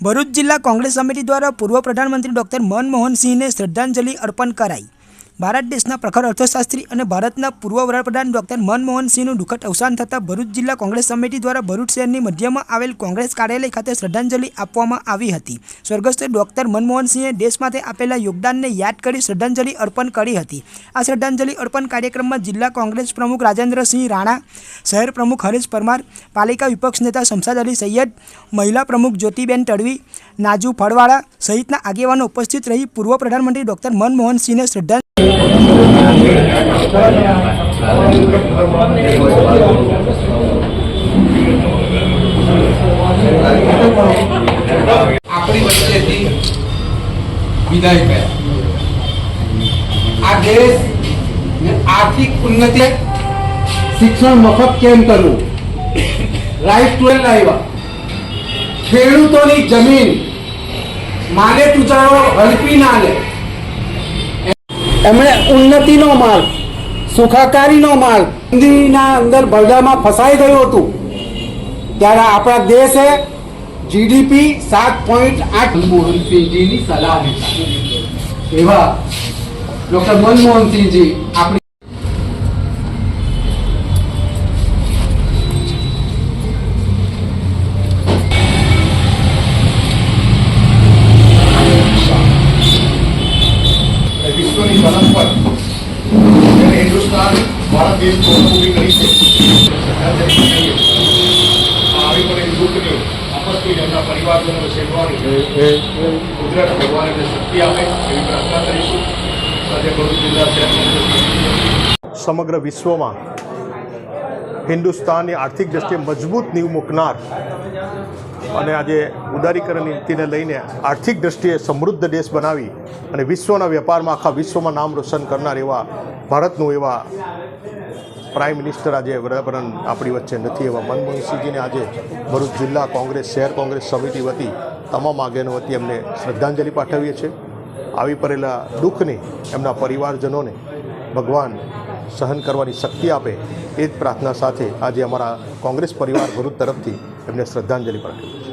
ભરૂચ જિલ્લા કોંગ્રેસ સમિતિ દ્વારા પૂર્વ પ્રધાનમંત્રી ડોક્ટર મનમોહન સિંહને શ્રદ્ધાંજલિ અર્પણ કરાઈ. ભારત દેશના પ્રખર અર્થશાસ્ત્રી અને ભારતના પૂર્વ વડાપ્રધાન ડોક્ટર મનમોહન સિંહનું દુઃખદ અવસાન થતાં ભરૂચ જિલ્લા કોંગ્રેસ સમિતિ દ્વારા ભરૂચ શહેરની મધ્યમાં આવેલ કોંગ્રેસ કાર્યાલય ખાતે શ્રદ્ધાંજલિ આપવામાં આવી હતી. સ્વર્ગસ્થ ડોક્ટર મનમોહન સિંહે દેશ માટે આપેલા યોગદાનને યાદ કરી શ્રદ્ધાંજલિ અર્પણ કરી હતી. આ શ્રદ્ધાંજલિ અર્પણ કાર્યક્રમમાં જિલ્લા કોંગ્રેસ પ્રમુખ રાજેન્દ્રસિંહ રાણા, શહેર પ્રમુખ હરેશ પરમાર, પાલિકા વિપક્ષ નેતા શમસાદ અલી સૈયદ, મહિલા પ્રમુખ જ્યોતિબેન તડવી નાજુ ફળવાળા સહિતના આગેવાનો ઉપસ્થિત રહી પૂર્વ પ્રધાનમંત્રી ડોક્ટર મનમોહન સિંહને શ્રદ્ધા આ દેશ આર્થિક ઉન્નતિ શિક્ષણ મફત કેમ કરવું? રાઈટ ટુ લાવ્યા ખેડૂતોની જમીન માલે તુજારો હડપી ના લે. એમણે ઉન્નતિનો માર્ગ, સુખાકારીનો માર્ગ મંદીના અંદર બરડામાં ફસાઈ ગયું હતું. ત્યારે આપણા દેશે જીડીપી સાત પોઈન્ટ આઠ મોહનસિંહજીની સલાહ એવા ડોક્ટર મનમોહનસિંહજી આપણી પલંગ પર. જેને હિન્દુસ્તાન ભારત દેશ ઊભી કરી છે. આવી પડેલી દુઃખની આપત્તિ એમના પરિવારજનો સેવવાની કુદરત ભગવાન એમને શક્તિ આપે એવી પ્રાર્થના કરીશું. સાથે ભરૂચ જિલ્લા સમગ્ર વિશ્વમાં હિન્દુસ્તાનની આર્થિક દ્રષ્ટિએ મજબૂત નીવ મૂકનાર અને આજે ઉદારીકરણ નીતિને લઈને આર્થિક દ્રષ્ટિએ સમૃદ્ધ દેશ બનાવી અને વિશ્વના વેપારમાં આખા વિશ્વમાં નામ રોશન કરનાર એવા ભારતનું એવા પ્રાઇમ મિનિસ્ટર આજે વડાપ્રધાન આપણી વચ્ચે નથી એવા મનમોહનસિંહજીને આજે ભરૂચ જિલ્લા કોંગ્રેસ, શહેર કોંગ્રેસ સમિતિ વતી તમામ આગેવાનો વતી એમને શ્રદ્ધાંજલિ પાઠવીએ છીએ. આવી પડેલા દુઃખની એમના પરિવારજનોને ભગવાન સહન કરવાની શક્તિ આપે એ જ પ્રાર્થના સાથે આજે અમારા કોંગ્રેસ પરિવાર ગુરુ તરફથી એમને શ્રદ્ધાંજલિ પાઠવી.